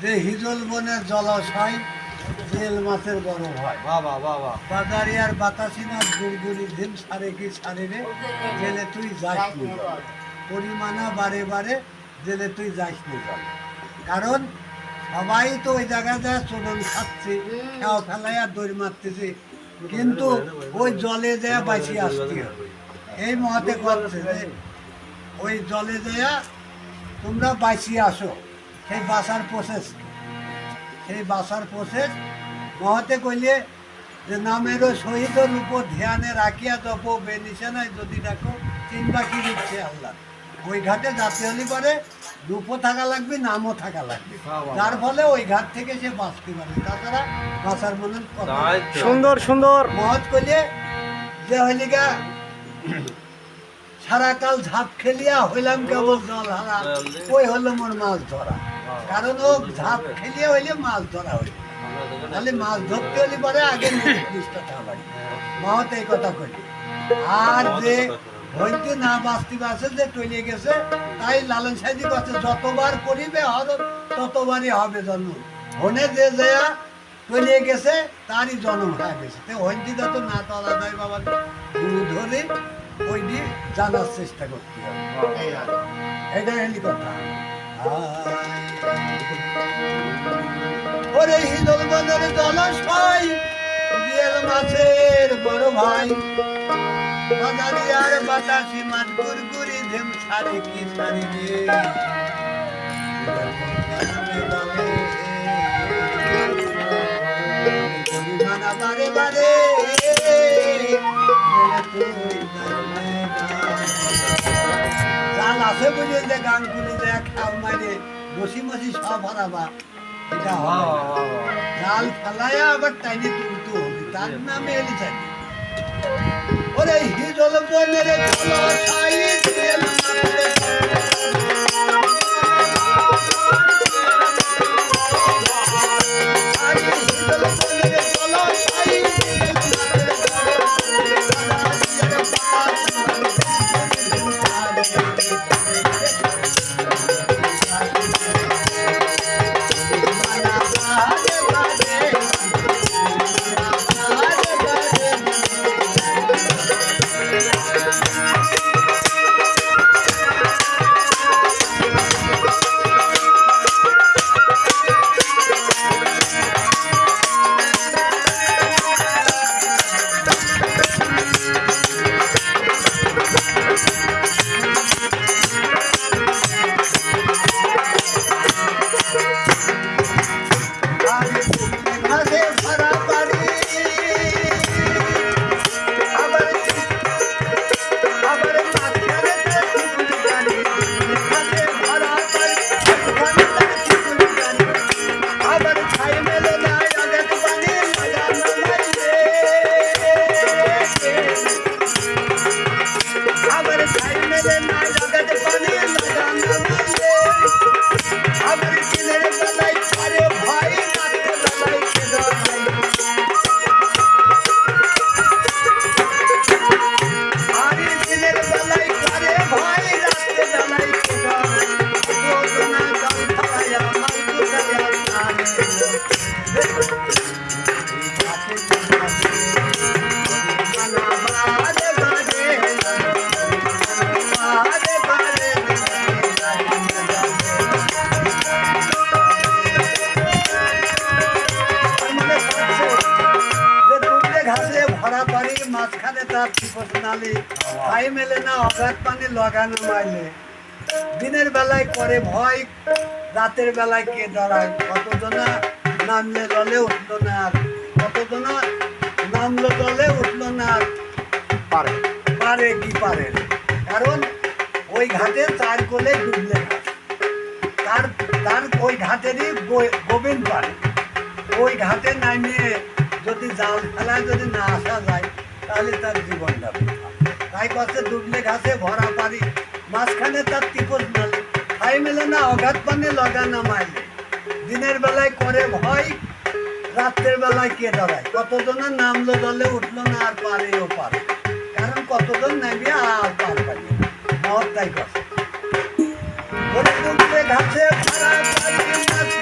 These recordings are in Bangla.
যে হিজল বনের জলাশয় জেল মাছের বড় হয়। বাবা বাবা বাদারিয়ার বাতাসি না গুড়গুড়ি ধিম সারে কি সারে রে? জেলে তুই যাস নি পরিমাণা বারে বারে জেলে তুই যাস নি কারণ সবাই তো ওই জায়গায় যা চলন খাচ্ছে খাও ফেলাইয়া দৌড় মারতেছে। কিন্তু ওই জলে যায় বাঁচিয়ে আসতে হবে এই মহাতে করছে যে ওই জলে যায় তোমরা বাঁচিয়ে আসো। সেই বাসার প্রসেস সেই বাসার প্রসেস মহাতে কইলে যে নামেরও শহীদের উপর ধ্যানে রাখিয়া জপ বেনিশানায় যদি দেখো চিনবা কি দিচ্ছে আল্লাহ। ওই ঘাটে যাতে হলে পারে রূপও থাকা লাগবে নামও থাকা লাগবে। যার ফলে ওই ঘাট থেকে সে বাঁচতে পারে। তাছাড়া বাঁচার মনে। সুন্দর। সুন্দর মহৎ কইলে যে হইলিগা সারাকাল ঝাপ খেলিয়া হইলাম কেবল জল হারা। ওই হলো মোর মাছ ধরা। কারণ ও ঝাপ খেলিয়া হইলে মাছ ধরা হইল তাহলে মাছ ধরতে হলে পরে আগে এই কথা কইলি। আর যে হইতে না বাঁচতে বাঁচে যে টলে গেছে, তাই লালন সাহেজি কাছে যতবার করিবে হর, ততবারই হবে জন্ম। হনে যে যেয়া টলে গেছে, তারই জন্ম হয়ে গেছে। তো হইতে তো না তলা দেয় বাবা, গুরু ধরে ওইটি জানার চেষ্টা করতে হবে। এটা হলি কথা। ওরে হিদল বদল জলাশয় মাছের বড় ভাই। বাতাসি মান ঝেম ছাড়ে কি বারে বারে। আছে বলে যে গান করে যে খাও মারে বসি বসি সব হারাবা। এটা জাল ফেলায়া আবার টাইনে তুলতে হবে। তার নামে এলি চাই। ওরে হিজল বনের জলাশয় তার টিপস নালি খাই মেলে না অগাধ পানি লাগানো মাইলে। দিনের বেলায় করে ভয় রাতের বেলায় কে দাঁড়ায়? কতজনা নামলে জলে উঠল না? আর কতজনা নামলো জলে উঠল না? আর পারে। পারে কি পারে কারণ ওই ঘাটে চার কোলে ডুবলে তার তার ওই ঘাটেরই গোবিন্দ পারে ওই ঘাটে নামিয়ে যদি জাল ফেলায় যদি না আসা যায় তাহলে তার জীবনটা বৃথা। তাই কষ্ট ডুবলে ঘাসে ভরা পারি মাঝখানে তার টিপস নালে। খাই মেলে না অঘাত পানি লগা না মাইলে দিনের বেলায় করে ভয়, রাত্রের বেলায় কে দাঁড়ায় কতজনের নামলো দলে উঠল না আর পারেও পারে? কারণ কতজন নামবে আর পার পারে না। মহৎ তাই কথা ঘাসে ভরা পারি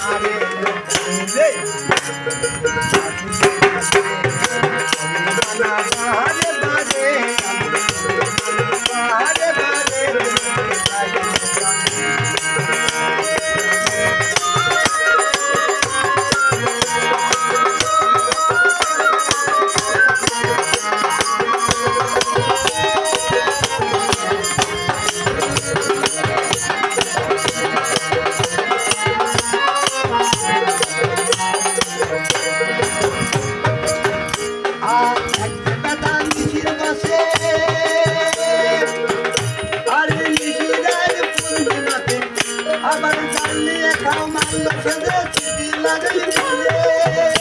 ಲಗಲಿದೆ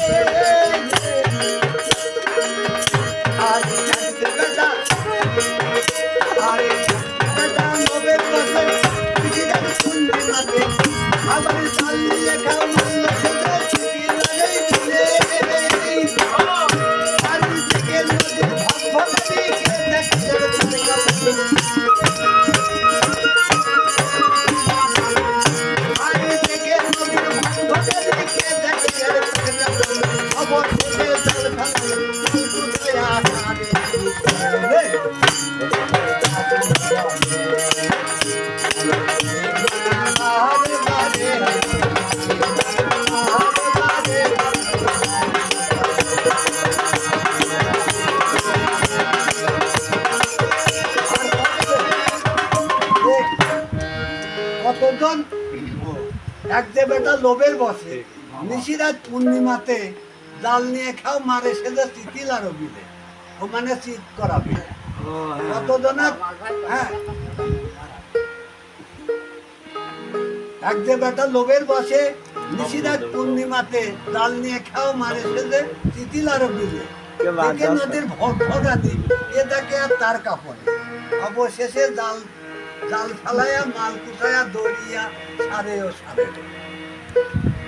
এক যে বেটা লোভের বসে। পূর্ণিমাতে জাল নিয়ে খাও, মারে সেজে চিতিল আরও বিলে ও মানে চিত করাবে। কতজনের? হ্যাঁ। এক যে বেটা লোভের বসে নিশিরাত পূর্ণিমাতে জাল নিয়ে খাও মারে সেজে চিতিল আরও বিলে। দেখে নদীর ভটভটানি এ দেখে আর তার কাপড়ে। অবশেষে জাল জাল ফেলাইয়া মাল কুটাইয়া দৌড়িয়া সারে ও সারে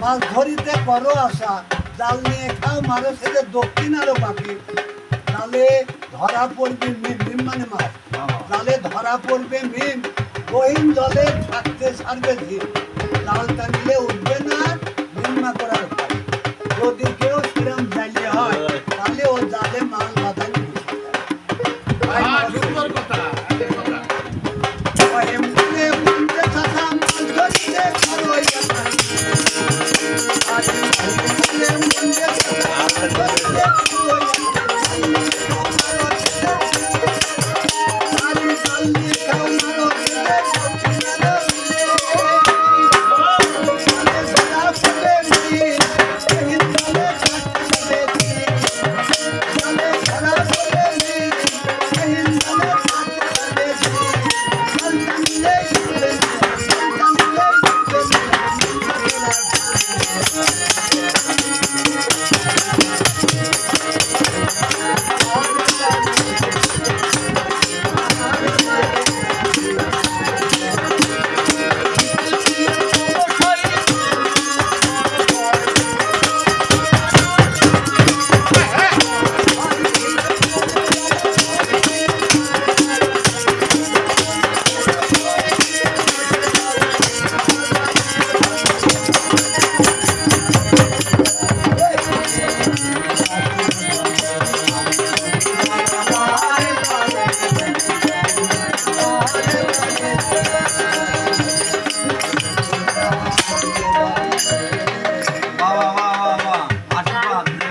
মাছ ধরিতে করো আশা। জাল নিয়ে খাও মারো সেটা দক্ষিণ আরও পাখি। জালে ধরা পড়বে মিম মিম মানে মাছ। জালে ধরা পড়বে মিম বহিন জলে থাকতে ছাড়বে ঝিম। জালটা নিয়ে উঠবে না মিম্মা করার যদি